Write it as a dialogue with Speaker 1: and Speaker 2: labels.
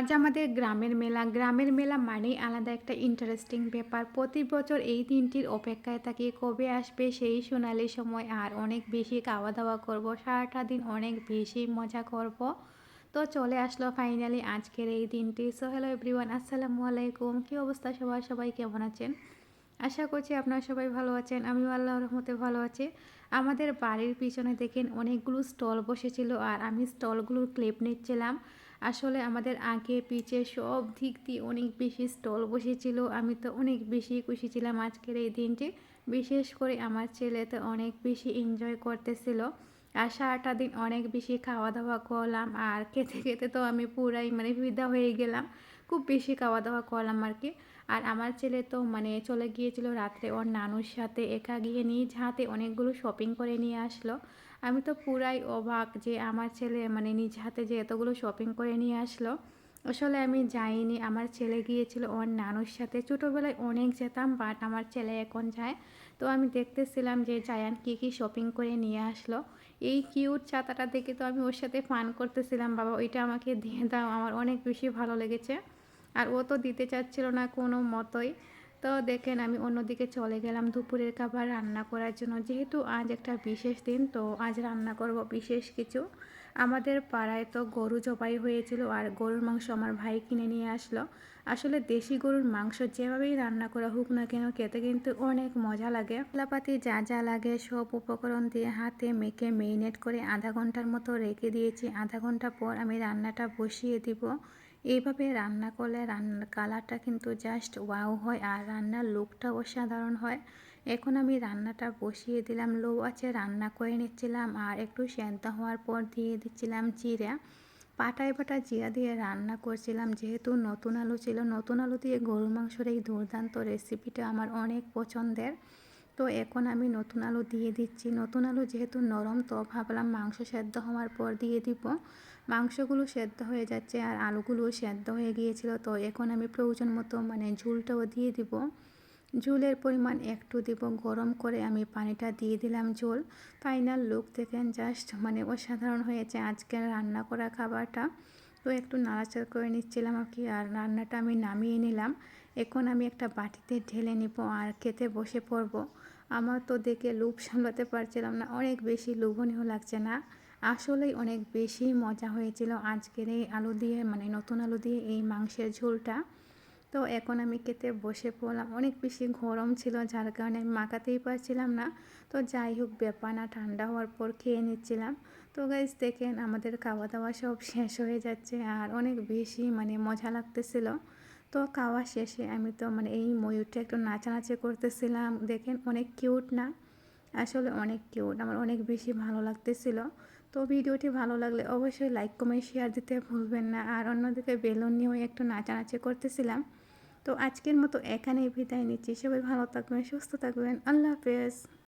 Speaker 1: আজ আমাদের গ্রামের মেলা। গ্রামের মেলা মানেই আলাদা একটা ইন্টারেস্টিং ব্যাপার। প্রতি বছর এই দিনটির অপেক্ষায় থাকি, কবে আসবে সেই সোনালি সময় আর অনেক বেশি খাওয়া দাওয়া করব, সারাটা দিন অনেক বেশি মজা করব। তো চলে আসলো ফাইনালি আজকের এই দিনটি। সো হ্যালো এভরিওয়ান আসসালামু আলাইকুম। কী অবস্থা সবাই সবাই কেমন আছেন? আশা করছি আপনারা সবাই ভালো আছেন। আমিও আল্লাহ রহমতে ভালো আছি। আমাদের বাড়ির পিছনে দেখেন অনেকগুলো স্টল বসেছিল আর আমি স্টলগুলোর ক্লিপ নিচ্ছিলাম। আসলে আমাদের আগে পিছে সব দিক দিয়ে অনেক বেশি স্টল বসেছিল। আমি তো অনেক বেশি খুশি ছিলাম আজকের এই দিনটি। বিশেষ করে আমার ছেলে তো অনেক বেশি এনজয় করতেছিল। আর সারাটা দিন অনেক বেশি খাওয়া দাওয়া করলাম। আর খেতে খেতে তো আমি পুরাই মানে ফিদা হয়ে গেলাম। খুব বেশি খাওয়া দাওয়া করলাম আর কি। আর আমার ছেলে তো মানে চলে গিয়েছিল রাত্রে ওর নানুর সাথে একা গিয়ে নিজ হাতে অনেকগুলো শপিং করে নিয়ে আসলো। আমি তো পুরাই অবাক যে আমার ছেলে মানে নিজ হাতে যে এতগুলো শপিং করে নিয়ে আসলো। আসলে আমি যাইনি, আমার ছেলে গিয়েছিল ওর নানুর সাথে। ছোটোবেলায় অনেক যেতাম বাট আমার ছেলে এখন যায়। তো আমি দেখতেছিলাম যে জায়ান কী কী শপিং করে নিয়ে আসলো। এই কিউট ছাতাটা দেখে তো আমি ওর সাথে ফান করতেছিলাম, বাবা, ওইটা আমাকে দিয়ে দাও, আমার অনেক বেশি ভালো লেগেছে। আর ও তো দিতে চাচ্ছিল না কোনো মতোই। তো দেখেন আমি অন্যদিকে চলে গেলাম দুপুরের খাবার রান্না করার জন্য। যেহেতু আজ একটা বিশেষ দিন, তো আজ রান্না করব বিশেষ কিছু। আমাদের পাড়ায় তো গরু জবাই হয়েছিল আর গরুর মাংস আমার ভাই কিনে নিয়ে আসলো। আসলে দেশি গরুর মাংস যেভাবেই রান্না করা হোক না কেন, খেতে কিন্তু অনেক মজা লাগে। মশলাপাতি যা যা লাগে সব উপকরণ দিয়ে হাতে মেখে মেরিনেট করে আধা ঘণ্টার মতো রেখে দিয়েছি। আধা ঘণ্টা পর আমি রান্নাটা বসিয়ে দিব। এইভাবে রান্না করলে রান্নার কালারটা কিন্তু জাস্ট ওয়াও হয় আর রান্নার লুকটা অসাধারণ হয়। এখন আমি রান্নাটা বসিয়ে দিলাম, লো আছে রান্না করে নিচ্ছিলাম আর একটু সেদ্ধ হওয়ার পর দিয়ে দিচ্ছিলাম জিরা। পাটায় পাটা জিরা দিয়ে রান্না করছিলাম, যেহেতু নতুন আলু ছিল, নতুন আলু দিয়ে গরু মাংসের এই দুর্দান্ত রেসিপিটা আমার অনেক পছন্দের। তো এখন আমি নতুন আলু দিয়ে দিচ্ছি। নতুন আলু যেহেতু নরম, তো ভাবলাম মাংস সেদ্ধ হওয়ার পর দিয়ে দিব। মাংসগুলো সেদ্ধ হয়ে যাচ্ছে আর আলুগুলো সেদ্ধ হয়ে গিয়েছিল, তো এখন আমি প্রয়োজন মতো মানে ঝুলটাও দিয়ে দিব। ঝুলের পরিমাণ একটু দিব, গরম করে আমি পানিটা দিয়ে দিলাম ঝোল। ফাইনাল লুক দেখেন, জাস্ট মানে অসাধারণ হয়েছে আজকের রান্না করা খাবারটা। তো একটু নাড়াচাড়া করে নিচ্ছিলাম আর কি, আর রান্নাটা আমি নামিয়ে নিলাম। এখন আমি একটা বাটিতে ঢেলে নিব আর খেতে বসে পড়ব। আমার তো দেখে লোভ সামলাতে পারছিলাম না, অনেক বেশি লোভনীয় লাগছে না। আসলেই অনেক বেশি মজা হয়েছিল আজকের এই আলু দিয়ে মানে নতুন আলু দিয়ে এই মাংসের ঝোলটা। তো এখন আমি খেতে বসে পড়লাম, অনেক বেশি গরম ছিল যার কারণে আমি মাখাতেই পারছিলাম না। তো যাই হোক, ব্যাপার না, ঠান্ডা হওয়ার পর খেয়ে নিচ্ছিলাম। তো গাইজ দেখেন আমাদের খাওয়া দাওয়া সব শেষ হয়ে যাচ্ছে আর অনেক বেশি মানে মজা লাগতেছিল। তো খাওয়া শেষে আমি তো মানে এই ময়ূরটা একটু নাচানাচি করতেছিলাম। দেখেন অনেক কিউট না? আসলে অনেক কিউট আমার অনেক বেশি ভালো লাগতেছিল। তো ভিডিওটি ভালো লাগলে অবশ্যই লাইক কমেন্ট শেয়ার দিতে ভুলবেন না। আর অন্যদিকে বেলুন নিয়েও একটু নাচানাচি করতেছিলাম। তো আজকের মতো এখানেই বিদায় নিচ্ছি। সবাই ভালো থাকবেন, সুস্থ থাকবেন। আল্লাহ হাফেজ।